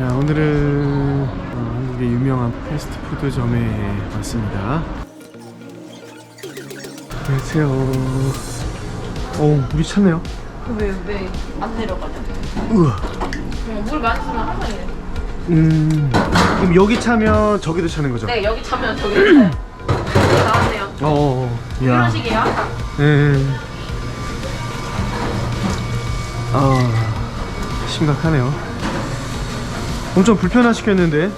자, 오늘은 어, 한국의 유명한 패스트푸드점에 왔습니다. 안녕하세요. 오, 물이 차네요. 왜 왜 안 내려가냐? 우와. 그냥 물 많이 쓰면 항상 이래. 음, 그럼 여기 차면 저기도 차는 거죠? 네 여기 차면 저기 있어요. 나왔네요. 어, 어, 이런 야. 식이에요. 네. 아, 심각하네요. 엄청 불편하시겠는데?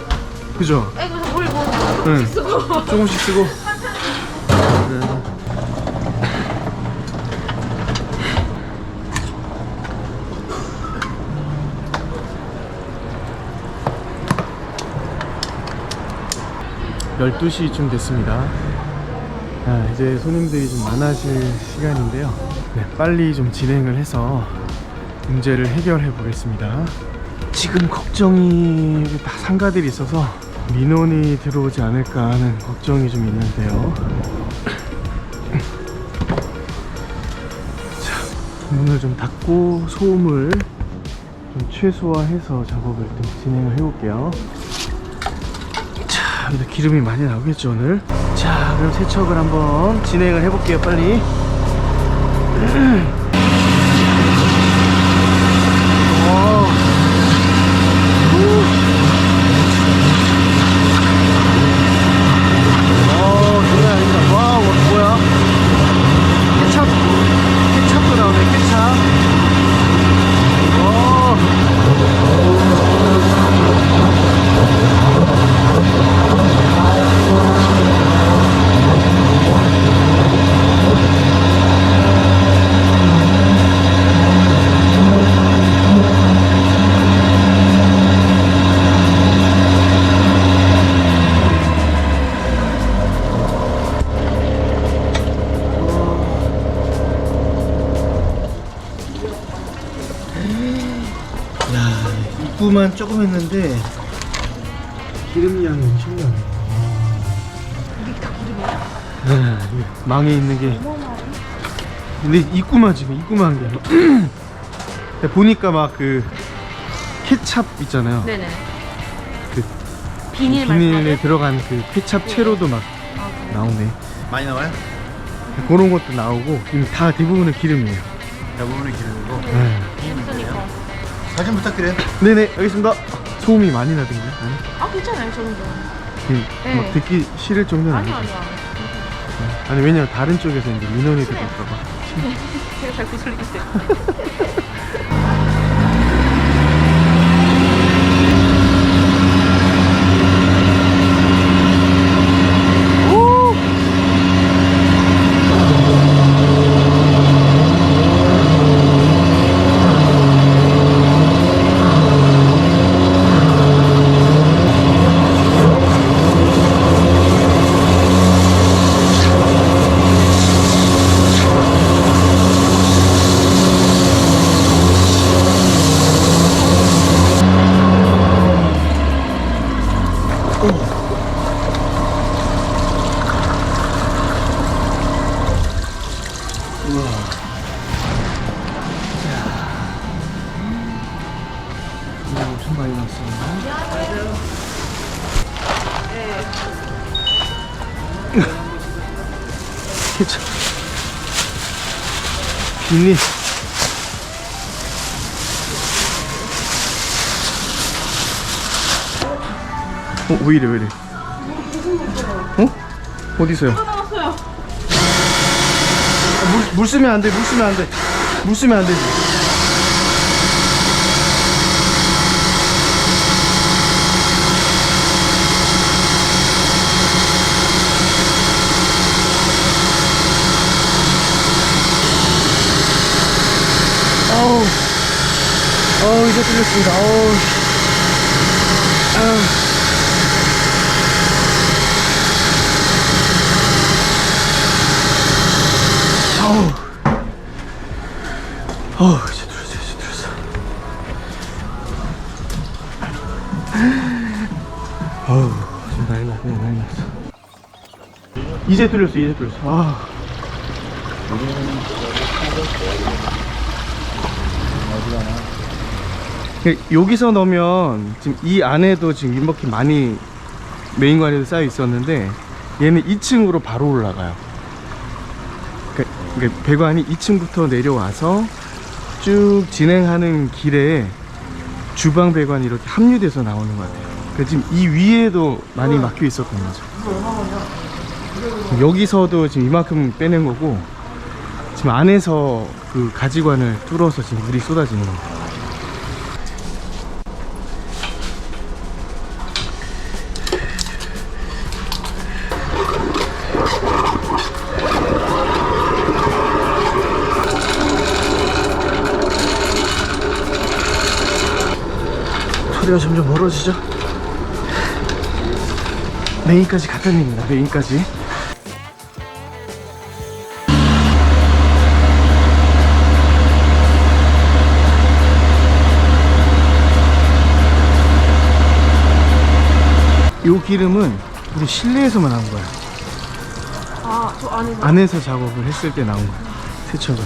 그죠? 이거 물뭐 응. 쓰고. 조금씩 쓰고. 네. 열두 시쯤 됐습니다. 아, 이제 손님들이 좀 많아질 시간인데요. 네, 빨리 좀 진행을 해서 문제를 해결해 보겠습니다. 지금 걱정이 다 상가들이 있어서 민원이 들어오지 않을까 하는 걱정이 좀 있는데요. 자, 문을 좀 닫고 소음을 좀 최소화해서 작업을 좀 진행을 해볼게요. 자, 여기다 기름이 많이 나오겠죠 오늘. 자, 그럼 세척을 한번 진행을 해볼게요 빨리. 야, 입구만 조금 했는데 기름량이 엄청나네. 이게 다 기름이야? 네, 망에 있는 게. 근데 입구만 지금 입구만 한 게. 근데 보니까 막 그 케찹 있잖아요. 네네. 그 비닐 비닐에 말까지. 들어간 그 케찹 채로도 막 아? 나오네. 많이 나와요? 그런 것도 나오고 지금 다 대부분은 기름이에요. 대부분의 기름이고 네. 힘드니까. 사진 부탁드려요 네네 알겠습니다. 소음이 많이 나던가요? 아니? 아 괜찮아요 저 정도. 그, 네. 막 듣기 싫을 정도는 아니요 아니죠. 아니요. 아니 왜냐면 다른 쪽에서 이제 민원이 들어올까봐. 제가 잘 구슬리겠어요. 많이 났어. 케찹. 비닐. 어, 왜 이래, 왜 이래? 어? 어디서요? 아, 물, 물 쓰면 안 돼, 물 쓰면 안 돼. 물 쓰면 안 되지. 이제 뚫렸습니다. 어우, 아우. 어우. 이제 뚫렸어, 이제 뚫렸어. 어우, 지금 난리 났네, 난리 났어. 이제 뚫렸어, 이제 뚫렸어. 아. 그 여기서 넣으면 지금 이 안에도 지금 윈버킷 많이 메인관에도 쌓여 있었는데 얘는 2층으로 바로 올라가요. 그, 그 배관이 2층부터 내려와서 쭉 진행하는 길에 주방 배관이 이렇게 합류돼서 나오는 것 같아요. 그 지금 이 위에도 많이 막혀 있었던 거죠. 여기서도 지금 이만큼 빼낸 거고 지금 안에서 그 가지관을 뚫어서 지금 물이 쏟아지는 거예요. 소리가 점점 멀어지죠? 메인까지 냅니다, 메인까지. 요 기름은 우리 실내에서만 나온 거야. 아, 저 안에서. 안에서 작업을 했을 때 나온 거야. 세척을.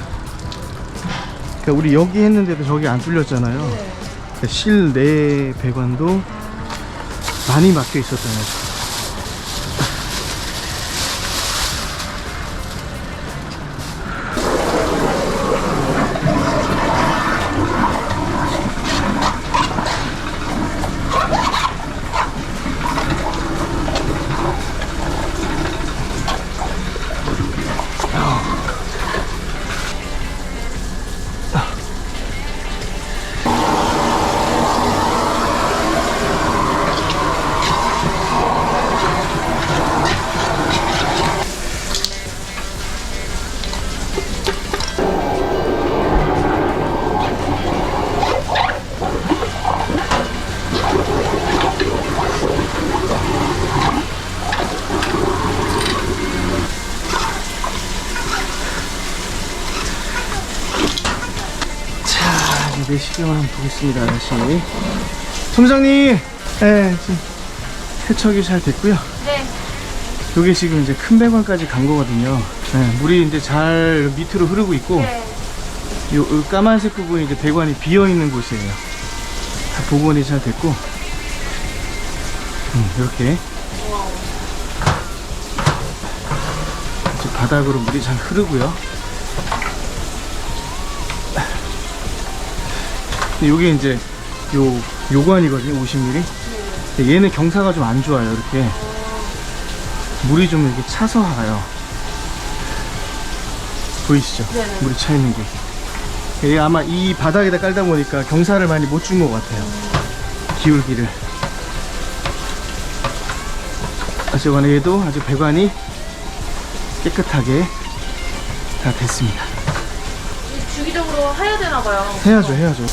그러니까 우리 여기 했는데도 저기 안 뚫렸잖아요. 그러니까 실내 배관도 많이 막혀 거죠. 시경을 한번 보겠습니다, 다시. 점장님! 네, 지금 세척이 잘 됐고요. 네. 요게 지금 이제 큰 배관까지 간 거거든요. 네, 물이 이제 잘 밑으로 흐르고 있고, 네. 요, 요 까만색 부분이 이제 배관이 비어 있는 곳이에요. 다 복원이 잘 됐고, 음, 이렇게. 바닥으로 물이 잘 흐르고요. 요게 이제 요 요관이거든요, 50mm. 근데 얘는 경사가 좀 안 좋아요, 이렇게. 물이 좀 이렇게 차서 가요. 보이시죠? 네네. 물이 차 있는 곳. 얘 아마 이 바닥에다 깔다 보니까 경사를 많이 못 준 것 같아요. 기울기를. 어쨌거나 얘도 아주 배관이 깨끗하게 다 됐습니다. 주기적으로 해야 되나 봐요. 해야죠, 해야죠.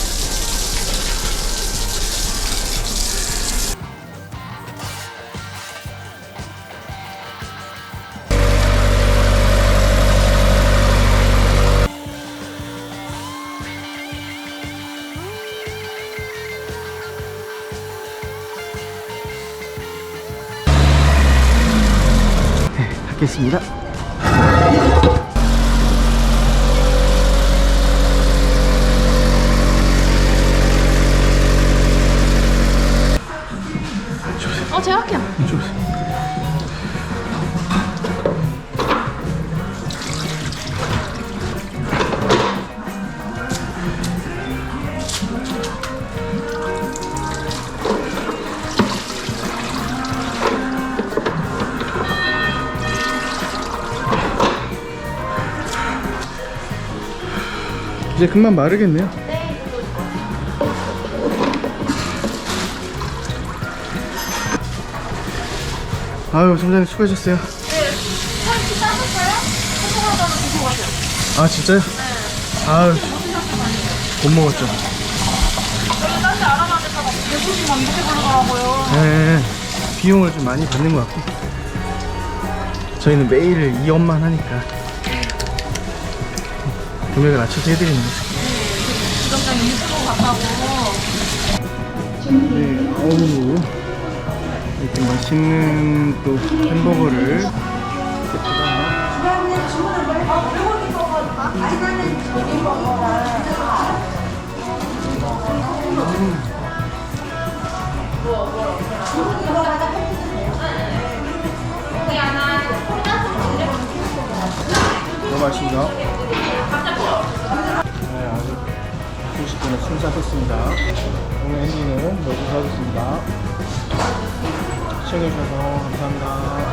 네, 닫겠습니다. 어, 제가 할게요. 이 이제 금방 마르겠네요. 아유, 점장님 수고하셨어요. 따셨어요? 한동안 가면 드시고 가세요. 아, 진짜요? 아유, 못 먹었죠. 여기 이렇게 부르더라고요. 네, 비용을 좀 많이 받는 것 같고. 저희는 매일 이업만 하니까. 금액을 낮춰서 해드리는 거죠. 네, 어우, 이렇게 맛있는 또 햄버거를. 너무 맛있습 90분에 순삭했습니다. 오늘 엔딩은 모두 사겠습니다 시청해주셔서 감사합니다.